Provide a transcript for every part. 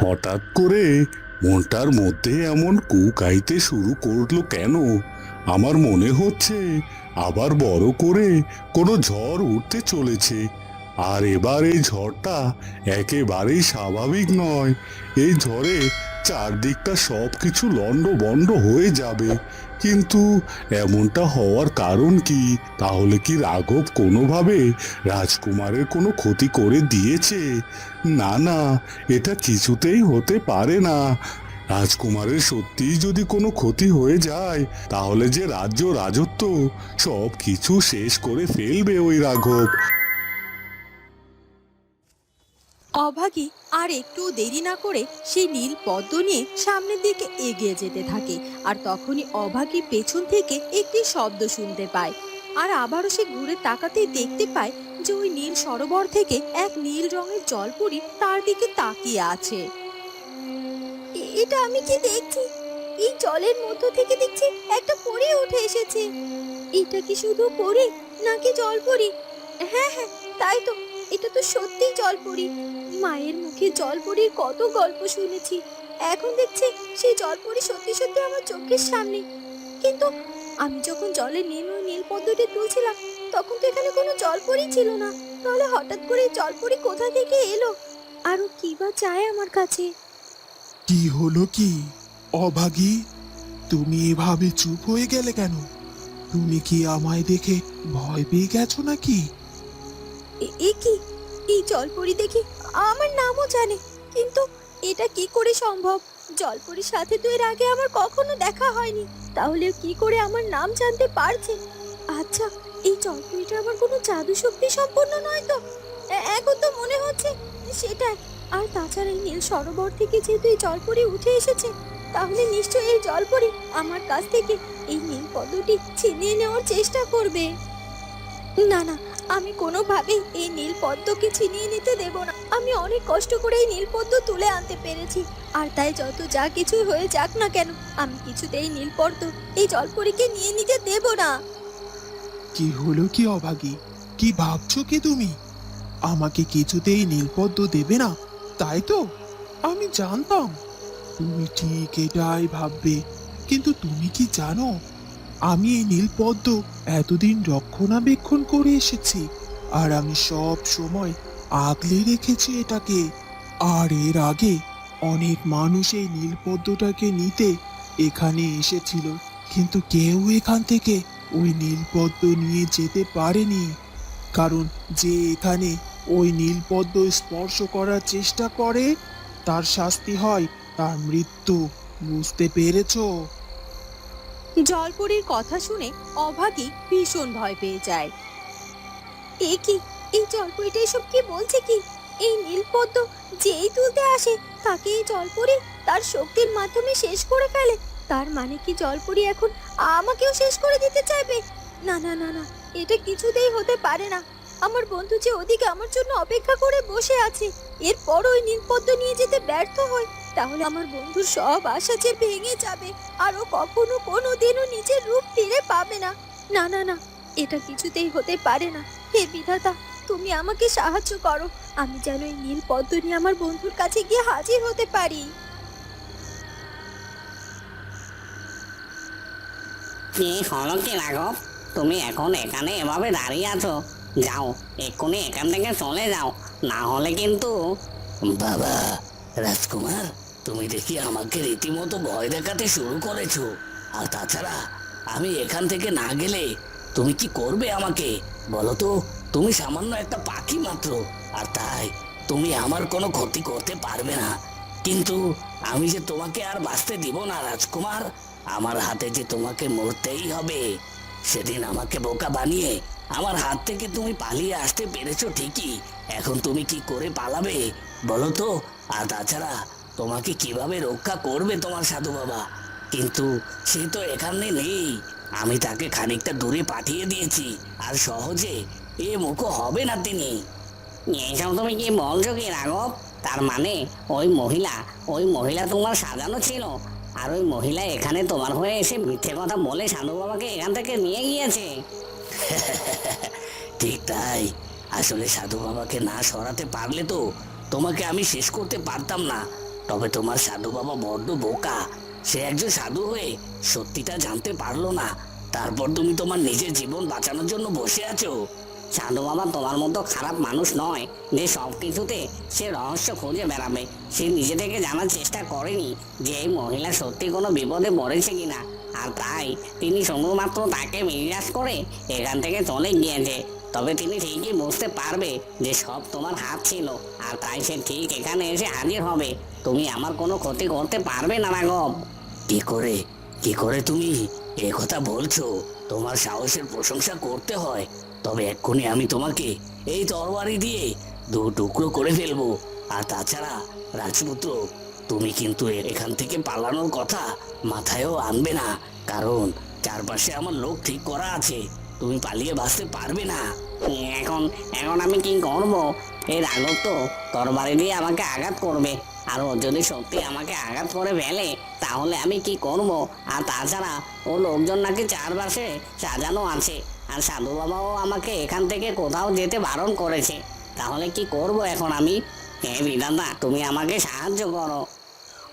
হঠাৎ করে মনটার মধ্যে এমন কুকাইতে শুরু করল কেন? আমার মনে হচ্ছে আবার বড় করে কোনো ঝড় উঠতে চলেছে। আর এবার এই ঝড়টা একেবারেই স্বাভাবিক নয়। এই ঝড়ে চারদিকটা সব কিছু লন্ড বন্ড হয়ে যাবে। কিন্তু এমনটা হওয়ার কারণ কি? তাহলে কি রাঘব কোনোভাবে রাজকুমারের কোনো ক্ষতি করে দিয়েছে? না না, এটা কিছুতেই হতে পারে না। রাজকুমারের সত্যিই যদি কোনো ক্ষতি হয়ে যায়, তাহলে যে রাজ্য রাজত্ব, সব কিছু শেষ করে ফেলবে ওই রাঘব। অভাগী আর একটু দেরি না করে সেই নীল পদ্ম নিয়ে সামনের দিকে এগিয়ে যেতে থাকে, আর তখনই অভাগী পেছন থেকে একটি শব্দ শুনতে পায়, আর আবারও সে ঘুরে তাকাতেই দেখতে পায় যে ওই নীল সরোবর থেকে এক নীল রঙের জলপুরি তার দিকে তাকিয়ে আছে। এটা আমি কি দেখছি? এই জলের মধ্য থেকে দেখছি একটা পরি উঠে এসেছে। এটা কি শুধু পরি নাকি জলপরি? হ্যাঁ হ্যাঁ তাই তো, এটা তো সত্যি জলপরি। মায়ের মুখে জলপরির কত গল্প শুনেছি। এখন দেখছি সেই জলপরি সত্যি সত্যি আমার চোখের সামনে। কিন্তু আমি যখন জলে নেমে নীল পদ্মটি তুলছিলাম তখন তো এখানে কোনো জলপরি ছিল না। তাহলে হঠাৎ করে এই জলপরি কোথা থেকে এলো? আরও কি বা চায় আমার কাছে? কি হলো কি? অভাগী তুমি এভাবে চুপ হয়ে গেলে কেন? তুমি কি আমায় দেখে ভয় পেয়ে গেছো নাকি? এ- এ কি? এই জলপরি দেখি আমার নামও জানে কিন্তু এটা কি করে সম্ভব? জলপরির সাথে তো এর আগে আমার কখনো দেখা হয়নি। তাহলে কি করে আমার নাম জানতে পারছে? আচ্ছা এই জলপরিটা আমার কোনো জাদু শক্তি সম্পন্ন নয় তো? এখন তো মনে হচ্ছে সেটাই। আর তাছাড়া এই নীল সরোবর থেকে যেহেতু এই জলপরি উঠে এসেছে, তাহলে নিশ্চয়ই এই জলপরি আমার কাছ থেকে এই নীল পদ্মটি ছিনিয়ে নেওয়ার চেষ্টা করবে। না না, আমি কোনোভাবেই এই নীল পদ্মকে ছিনিয়ে নিতে দেব না। আমি অনেক কষ্ট করে এই নীল পদ্ম তুলে আনতে পেরেছি। আর তাই যত যা কিছু হয়ে যাক না কেন, আমি কিছুতেই নীল পদ্ম এই জলপরীকে নিয়ে নিতে দেব না। কি হলো কি অভাগী? কি ভাবছ কি তুমি? আমাকে কিছুতেই নীলপদ্ম দেবে না, তাই তো? আমি জানতাম। তুমি ঠিক এটাই ভাববে, কিন্তু তুমি কি জানো? আমি এই নীলপদ্ম এতদিন রক্ষণাবেক্ষণ করে এসেছি, আর আমি সব সময় আগলে রেখেছি এটাকে। আর এর আগে অনেক মানুষ এই নীলপদ্মটাকে নিতে এখানে এসেছিল, কিন্তু কেউ এখান থেকে ওই নীলপদ্ম নিয়ে যেতে পারেনি, কারণ যে এখানে ওই নীলপদ্ম স্পর্শ করার চেষ্টা করে, তার শাস্তি হয় তার মৃত্যু। বুঝতে পেরেছ? জলপরীর কথা শুনে অভাগী ভীষণ ভয় পেয়ে যায়। এ কি? এই জলপরীটা এসব কি বলছে কি? এই নীলপদ্ম যেই তুলতে আসে তাকে এই জলপরি তার শক্তির মাধ্যমে শেষ করে ফেলে। তার মানে কি জলপরি এখন আমাকেও শেষ করে দিতে চাইবে? না না না না, এটা কিছুতেই হতে পারে না। আমার বন্ধু যে ওদিকে আমার জন্য অপেক্ষা করে বসে আছে এরপর ওই নীলপদ্ম নিয়ে যেতে ব্যর্থ হয়। তাহলে আমার বন্ধুর সব আশা যে ভেঙে যাবে, আর ও কখনো কোনো দিনও নিজের রূপ ফিরে পাবে না। না না না, এটা কিছুতেই হতে পারে না। হে বিধাতা, তুমি আমাকে সাহায্য করো। আমি যেন এই নীল পদ্ম নিয়ে আমার বন্ধুর কাছে গিয়ে হাজির হতে পারি। কি হলো কি রাঘব? তুমি এখন এখানে এভাবে দাঁড়িয়ে আছো? যাও, এক্ষুনি এখান থেকে চলে যাও। না হলে কিন্তু বাবা, রাজকুমার, তুমি দেখি আমাকে রীতিমতো ভয় দেখাতে শুরু করেছ। আর তাছাড়া, আমি এখান থেকে না গেলে তুমি কি করবে আমাকে? বলো তো, তুমি সামান্য একটা পাখি মাত্র, আর তাই তুমি আমার কোনো ক্ষতি করতে পারবে না। কিন্তু আমি যে তোমাকে আর বাঁচতে দিব না, রাজকুমার আমার হাতে যে তোমাকে মরতেই হবে, সেদিন আমাকে বোকা বানিয়ে আমার হাত থেকে তুমি পালিয়ে আসতে পেরেছ ঠিকই। এখন তুমি কি করে পালাবে বলো তো? আর তাছাড়া তোমাকে কীভাবে রক্ষা করবে তোমার সাধু বাবা? কিন্তু সে তো এখানে নেই। আমি তাকে খানিকটা দূরে পাঠিয়ে দিয়েছি, আর সহজে এ মুখো হবে না তিনি। এসব তুমি কি বলছো কি রাঘব? তার মানে ওই মহিলা ওই মহিলা তোমার সাজানো ছিল আর ওই মহিলা এখানে তোমার হয়ে এসে মিথ্যে কথা বলে সাধু বাবাকে এখান থেকে নিয়ে গিয়েছে। ঠিক তাই। আসলে সাধু বাবাকে না সরাতে পারলে তো তোমাকে আমি শেষ করতে পারতাম না। তবে তোমার সাধু বাবা বড্ড বোকা। সে একজন সাধু হয়ে সত্যিটা জানতে পারল না। তারপর তুমি তোমার নিজের জীবন বাঁচানোর জন্য বসে আছো। সাধু বাবা তোমার মতো খারাপ মানুষ নয়। যে সব কিছুতে সে রহস্য খুঁজে বেড়াবে, সে নিজে থেকে জানার চেষ্টা করেনি যে এই মহিলা সত্যি কোনো বিপদে পড়েছে কিনা। আর তাই তিনি শুধুমাত্র তাকে নিরাশ করে এখান থেকে চলে গিয়েছে। তবে তিনি ঠিকই বুঝতে পারবে যে সব তোমার হাত ছিল, আর তাই সে ঠিক এখানে এসে হাজির হবে। তুমি আমার কোনো ক্ষতি করতে পারবে না, রাঘব। কি করে? কি করে তুমি? এ কথা বলছো। তোমার সাহসের প্রশংসা করতে হয়। তবে এক্ষুনি আমি তোমাকে এই তরবারি দিয়ে দু টুকরো করে ফেলব। আর তাছাড়া, রাজপুত্র, তুমি কিন্তু এখান থেকে পালানোর কথা মাথায়ও আনবে না। কারণ, চারপাশে আমার লোক ঠিক করা আছে। তুমি পালিয়ে বাঁচতে পারবে না। এখন এখন আমি কি করব? এই রাঘব তো তরবারি দিয়ে আমাকে আঘাত করবে। আর ও যদি সত্যি আমাকে আঘাত করে ফেলে, তাহলে আমি কি করব? আর তাছাড়া, ও লোকজন নাকি চারপাশে সাজানো আছে। আর সাধু বাবাও আমাকে এখান থেকে কোথাও যেতে বারণ করেছে। তাহলে কি করব এখন আমি? হে বিধাতা তুমি আমাকে সাহায্য করো।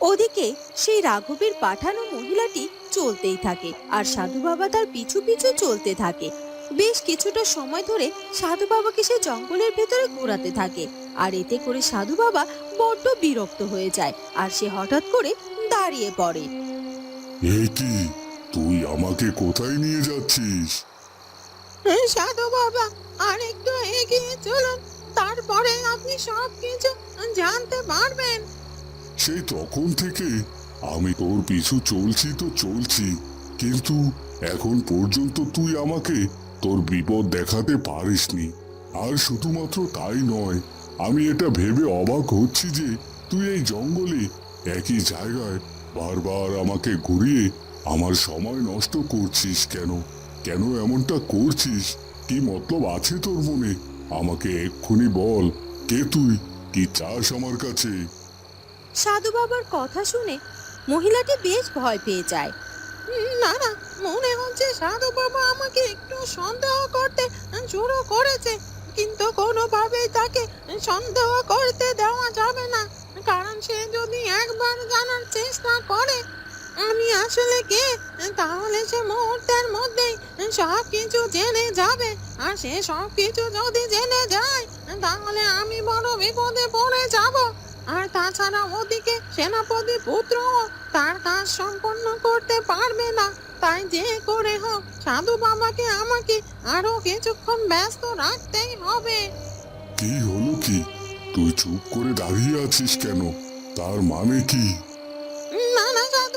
ওদিকে সেই রাঘবের পাঠানো মহিলাটি চলতেই থাকে আর সাধু বাবা তার পিছু পিছু চলতে থাকে। বেশ কিছুটা সময় ধরে সাধু বাবাকে সে জঙ্গলের ভেতরে ঘোরাতে থাকে আর এতে করে সাধু বাবা বড্ড বিরক্ত হয়ে যায় আর সে হঠাৎ করে দাঁড়িয়ে পড়ে। এই কি তুই আমাকে কোথায় নিয়ে যাচ্ছিস? সাধু বাবা আর এগিয়ে চলুন, তারপরে আপনি সব কিছু জানতে পারবেন। সেই তখন থেকে আমি তোর পিছু চলছি তো চলছি, কিন্তু এখন পর্যন্ত তুই আমাকে তোর বিপদ দেখাতে পারিসনি। আর শুধুমাত্র তাই নয়, আমি এটা ভেবে অবাক হচ্ছি যে তুই এই জঙ্গলে একই জায়গায় বারবার আমাকে ঘুরিয়ে আমার সময় নষ্ট করছিস কেন? কেন এমনটা করছিস? কি মতলব আছে তোর মনে? আমাকে এক্ষুনি বল, কে তুই? কি চাস আমার কাছে? সাধু বাবার কথা শুনে মহিলাটি বেশ ভয় পেয়ে যায়। না না, মনে হচ্ছে সাধু বাবা আমাকে একটু সন্দেহ করতে শুরু করেছে, কিন্তু কোনোভাবেই তাকে সন্দেহ করতে দেওয়া যাবে না। কারণ সে যদি একবার জানার চেষ্টা করে আমি আসলে কে? তাহলে সে মুহূর্তের মধ্যেই সব কিছু জেনে যাবে। আর সে সব কিছু যদি জেনে যায়, তাহলে আমি বড় বিপদে পড়ে যাব। আর তাছাড়া ওদিকে সেনাপতি পুত্র তার কাজ সম্পন্ন করতে পারবে না। তাই যে করে হোক, সাধু বাবাকে আমাকে আরও কিছুক্ষণ ব্যস্ত রাখতেই হবে। কি হলো কি? তুই চুপ করে দাঁড়িয়ে আছিস কেন? তার মানে কি?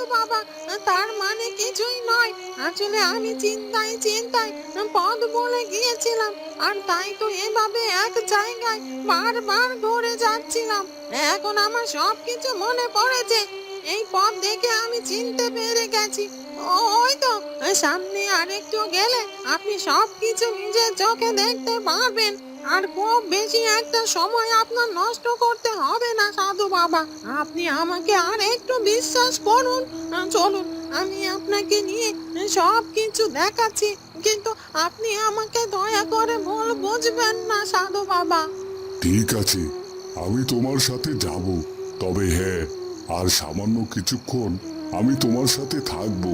সাধু বাবা, তার মানে কিছুই নয়। আসলে আমি চিন্তায় চিন্তায় পথ বলে গিয়েছিলাম, আর তাই তো এভাবে এক জায়গায় বারবার ঘুরে যাচ্ছিলাম। এখন আমার সব কিছু মনে পড়েছে। এই পথ দেখে আমি চিনতে পেরে গেছি। ওই তো, সামনে আর একটু গেলে আপনি সব কিছু নিজের চোখে দেখতে পারবেন। আর খুব বেশি একটা সময় আপনার নষ্ট করতে হবে না, সাধু বাবা। আপনি আমাকে আর একটু বিশ্বাস করুন। চলুন, আমি আপনাকে নিয়ে সব কিছু দেখাচ্ছি, কিন্তু আপনি আমাকে দয়া করে ভুল বুঝবেন না, সাধু বাবা। ঠিক আছে, আমি তোমার সাথে যাব। তবে হ্যাঁ আর সামান্য কিছুক্ষণ আমি তোমার সাথে থাকব।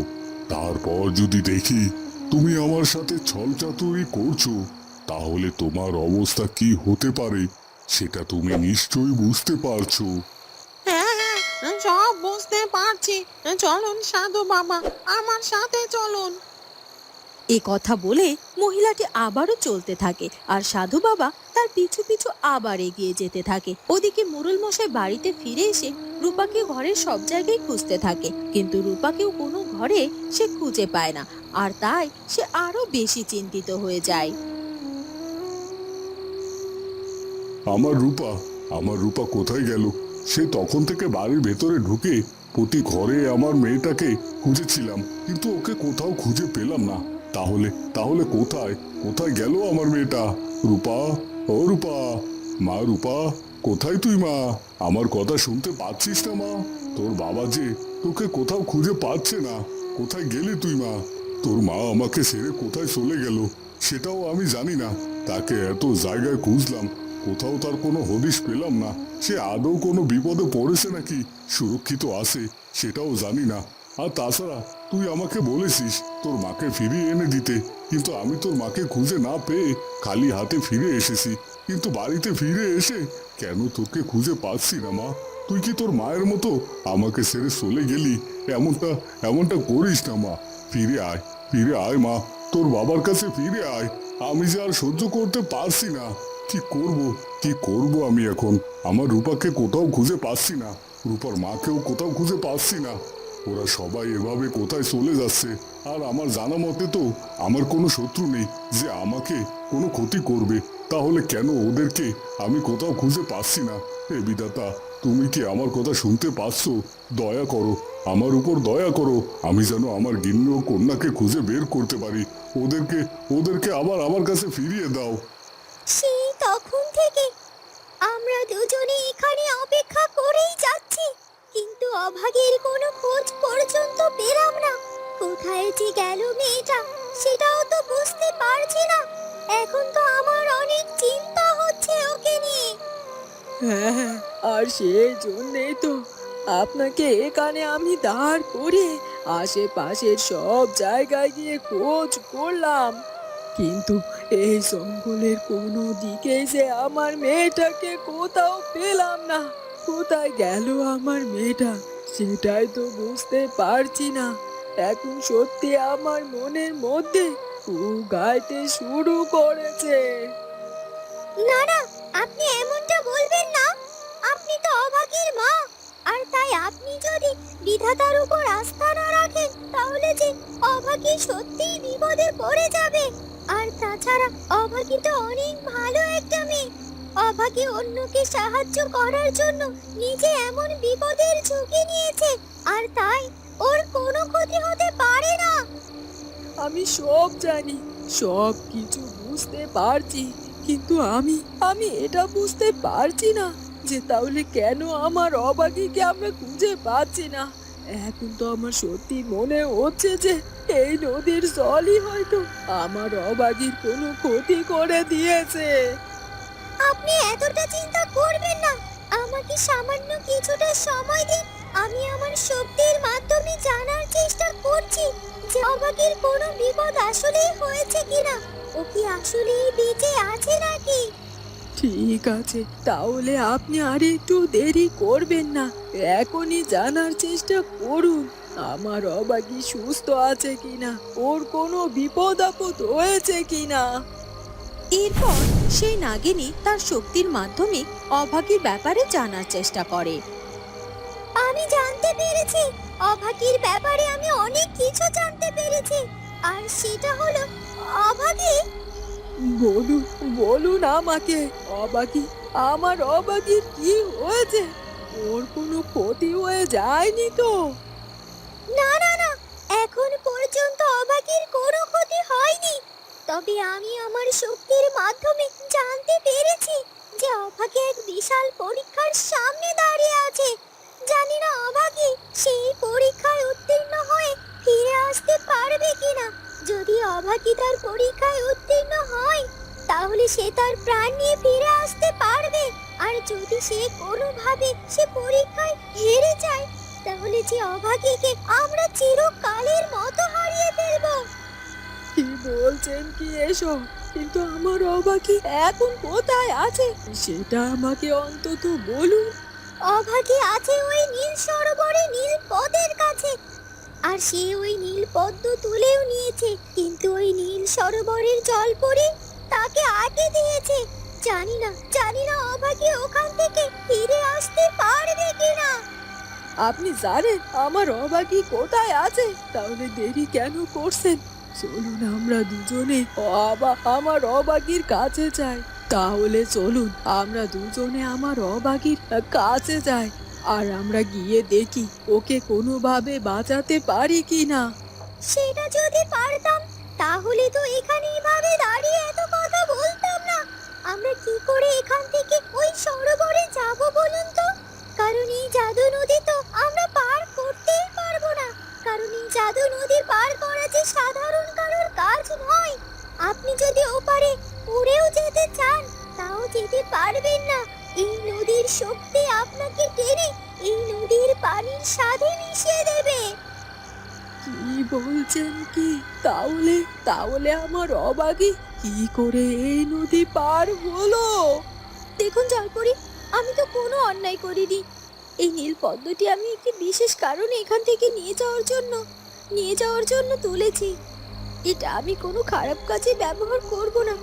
তারপর যদি দেখি তুমি আমার সাথে ছলচাতুরি করছ তাহলে তোমার অবস্থা কি হতে পারে? সেটা তুমি নিশ্চয়ই বুঝতে পারছ। হ্যাঁ হ্যাঁ সব বুঝতে পারছি। চলুন সাধু বাবা আমার সাথে চলুন। এ কথা বলে মহিলাটি আবারও চলতে থাকে আর সাধু বাবা তার পিছু পিছু আবার এগিয়ে যেতে থাকে। ওদিকে মুরুল মশাই বাড়িতে ফিরে এসে রূপাকে ঘরের সব জায়গায় খুঁজতে থাকে। কিন্তু রূপাকেও কোনো ঘরে সে খুঁজে পায় না। আর তাই সে আরও বেশি চিন্তিত হয়ে যায়। আমার রূপা আমার রূপা কোথায় গেল? সে তখন থেকে বাড়ির ভেতরে ঢুকে প্রতি ঘরে আমার মেয়েটাকে খুঁজেছিলাম, কিন্তু ওকে কোথাও খুঁজে পেলাম না। তাহলে তাহলে কোথায়? কোথায় গেল আমার মেয়েটা? রূপা, ও রূপা, মা রূপা, কোথায় তুই মা? আমার কথা শুনতে পাচ্ছিস না মা। তোর বাবা যে তোকে কোথাও খুঁজে পাচ্ছে না। কোথায় গেলি তুই মা? তোর মা আমাকে ছেড়ে কোথায় চলে গেল? সেটাও আমি জানি না। তাকে এত জায়গায় খুঁজলাম কোথাও তার কোনো হদিশ পেলাম না। সে আদৌ কোনো বিপদে পড়েছে নাকি? সুরক্ষিত আছে, সেটাও জানি না। আর তাছাড়া তুই আমাকে বলেছিস তোর মাকে ফিরিয়ে এনে দিতে। কিন্তু আমি তোর মাকে খুঁজে না পেয়ে খালি হাতে ফিরে এসেছি। কিন্তু বাড়িতে ফিরে এসে কেন তোকে খুঁজে পাচ্ছি না, মা? তুই কি তোর মায়ের মতো আমাকে ছেড়ে চলে গেলি? এমনটা এমনটা করিস না, মা। ফিরে আয় ফিরে আয়, মা। তোর বাবার কাছে ফিরে আয়। আমি যে আর সহ্য করতে পারছি না। কি করব কি করব আমি এখন? আমার রূপাকে কোথাও খুঁজে পাচ্ছি না। রূপার মাকেও কোথাও খুঁজে পাচ্ছি না। ওরা সবাই এভাবে কোথায় চলে যাচ্ছে? আর আমার জানা মতে তো আমার কোনো শত্রু নেই যে আমাকে কোনো ক্ষতি করবে। তাহলে কেন ওদেরকে আমি কোথাও খুঁজে পাচ্ছি না? হে বিধাতা, তুমি কি আমার কথা শুনতে পাচ্ছ? দয়া করো, আমার উপর দয়া করো। আমি যেন আমার গিন্ন কন্যাকে খুঁজে বের করতে পারি। ওদেরকে ওদেরকে আবার আমার কাছে ফিরিয়ে দাও। থেকে। আমরা দুজনে এখানে অপেক্ষা করেই যাচ্ছি, কিন্তু অভাগের কোনো খোঁজ পর্যন্ত পেলাম না। কোথায় যে গেল মেয়েটা, সেটাও তো বুঝতে পারছি না। এখন তো আমার অনেক চিন্তা হচ্ছে ওকে নিয়ে। হ্যাঁ আর সেই জন্যেই তো আপনাকে এখানে আমি দাঁড় করে আশেপাশের সব জায়গায় গিয়ে খোঁজ করলাম। কিন্তু এই জঙ্গলের কোনো দিকে যে আমার মেয়েটাকে কোথাও পেলাম না। কোথায় গেল আমার মেয়েটা? সেটাই তো বুঝতে পারছি না। এখন সত্যি আমার মনের মধ্যে উ গাইতে শুরু করেছে। না না আপনি এমনটা বলবেন না। আপনি তো অভাগীর মা। তাই আপনি যদি বিধাতার উপর আস্থা না রাখেন, তাহলে যে অভাগী সত্যিই বিপদে পড়ে যাবে। আর তাছাড়া অভাগী তো অনেক ভালো একটা মেয়ে। অভাগী অন্যকে সাহায্য করার জন্য নিজে এমন বিপদের ঝুঁকি নিয়েছে, আর তাই ওর কোনো ক্ষতি হতে পারে না। আমি সব জানি, সব কিছু বুঝতে পারছি, কিন্তু আমি আমি এটা বুঝতে পারছি না। যে তাহলে কেন আমার অবাগীকে আমরা খুঁজে পাচ্ছি না? এখন তো আমার সত্যি মনে হচ্ছে যে এই নদীর জলই হয়তো আমার অবাগীর কোনো ক্ষতি করে দিয়েছে। আপনি এতটা চিন্তা করবেন না। আমাকে সামান্য কিছুটা সময় দিন। আমি আমার শক্তির মাধ্যমে জানার চেষ্টা করছি যে অবাকের কোনো বিপদ আসলেই হয়েছে কিনা। ও কি আসলেই বেঁচে আছে নাকি? ঠিক আছে, তাহলে আপনি আর একটু দেরি করবেন না। এখনই জানার চেষ্টা করুন, আমার অবাগী সুস্থ আছে কিনা, ওর কোনো বিপদ আপদ হয়েছে কিনা। এরপর সেই নাগিনী তার শক্তির মাধ্যমে অভাগীর ব্যাপারে জানার চেষ্টা করে। আমি জানতে পেরেছি, অভাগীর ব্যাপারে আমি অনেক কিছু জানতে পেরেছি, আর সেটা হলো অভাগী বলুন বলুন আমাকে। অবাগী আমার অবাগীর কি হয়েছে? ওর কোনো ক্ষতি হয়ে যায়নি তো? না না না, এখন পর্যন্ত অবাকের কোনো ক্ষতি হয়নি। তবে আমি আমার শক্তির মাধ্যমে জানতে পেরেছি যে অভাগে এক বিশাল পরীক্ষার সামনে দাঁড়িয়ে আছে। জানি না অভাগে সেই পরীক্ষায় উত্তীর্ণ হয়ে ফিরে আসতে পারবে কিনা। যদি অভাগী তার পরীক্ষায় তাহলে সে তার প্রাণ নিয়ে ফিরে আসতে পারবে। আর যদি সে কোনোভাবে সে পরীক্ষায় হেরে যায় তাহলে যে অভাগীকে আমরা চিরকালের মতো হারিয়ে ফেলব। কি বলছেন কি এসো কিন্তু আমার অবাকি এখন কোথায় আছে? সেটা আমাকে অন্তত বলুন। অভাগী আছে ওই নীল সরোবরে নীল পদের কাছে। আর সে ওই নীল পদ্ম তুলেও নিয়েছে। কিন্তু ওই নীল সরোবরের জল পড়ে তাকে আটকে দিয়েছে। জানি না জানি না অভাগী ওখান থেকে ফিরে আসতে পারবে কিনা। আপনি জানেন আমার অবাকি কোথায় আছে? তাহলে দেরি কেন করছেন? চলুন আমরা দুজনে আবা আমার অবাগির কাছে যাই। তাহলে চলুন আমরা দুজনে আমার অবাগির কাছে যাই। আর আমরা গিয়ে দেখি ওকে কোনোভাবে বাঁচাতে পারি কি না সেটা যদি পারতাম তাহলে তো এখানে এভাবে দাঁড়িয়ে এত আমরা কি করে এখান থেকে ওই সরোবরে যাব বলুন তো? কারণ এই জাদু নদী তো আমরা পার করতেই পারব না। কারণ এই জাদু নদী পার করা যে সাধারণ কারোর কাজ নয়। আপনি যদি ওপারে উড়েও যেতে চান, তাও যেতে পারবেন না। এই নদীর শক্তি আপনাকে টেনে এই নদীর পানির সাথে মিশিয়ে দেবে। কি বলছেন কি? তাহলে তাহলে আমার অবাগী কি করে এই নদী পার হলো? দেখুন জলপরি আমি তো কোনো অন্যায় করিনি। এই নীল পদ্মটি আমি একটি বিশেষ কারণে এখান থেকে নিয়ে যাওয়ার জন্য নিয়ে যাওয়ার জন্য তুলেছি। এটা আমি কোনো খারাপ কাজে ব্যবহার করব না।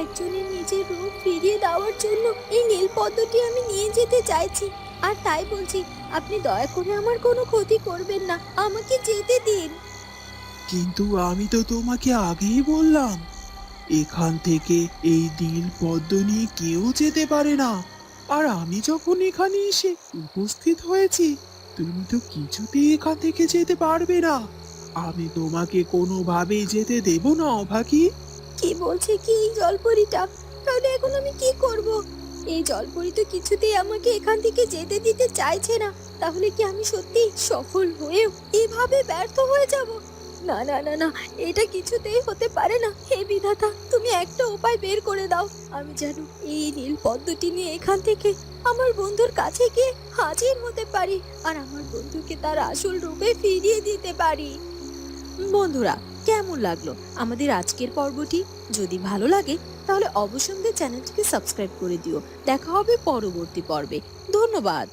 একজনের নিজের রূপ ফিরিয়ে দেওয়ার জন্য এই নীল পদ্মটি আমি নিয়ে যেতে চাইছি। আর তাই বলছি আপনি দয়া করে আমার কোনো ক্ষতি করবেন না। আমাকে যেতে দিন। কিন্তু আমি তো তোমাকে আগেই বললাম এখান থেকে এই নীল পদ্ম নিয়ে কেউ যেতে পারে না। আর আমি যখন এখানে এসে উপস্থিত হয়েছি, তুমি তো কিছুতেই এখান থেকে যেতে পারবে না। আমি তোমাকে কোনোভাবেই যেতে দেব না, অভাগী। কি বলছে কি এই জলপরিটা? তাহলে এখন আমি কি করব? এই জলপরি তো কিছুতেই আমাকে এখান থেকে যেতে দিতে চাইছে না। তাহলে কি আমি সত্যি সফল হয়েও এভাবে ব্যর্থ হয়ে যাব? না না না না, এটা কিছুতেই হতে পারে না। হে বিধাতা, তুমি একটা উপায় বের করে দাও। আমি যেন এই নীল পদ্মটি নিয়ে এখান থেকে আমার বন্ধুর কাছে গিয়ে হাজির হতে পারি আর আমার বন্ধুকে তার আসল রূপে ফিরিয়ে দিতে পারি। বন্ধুরা, কেমন লাগল আমাদের আজকের পর্বটি? যদি ভালো লাগে, তাহলে অবশ্যই চ্যানেলটিকে সাবস্ক্রাইব করে দিও। দেখা হবে পরবর্তী পর্বে। ধন্যবাদ।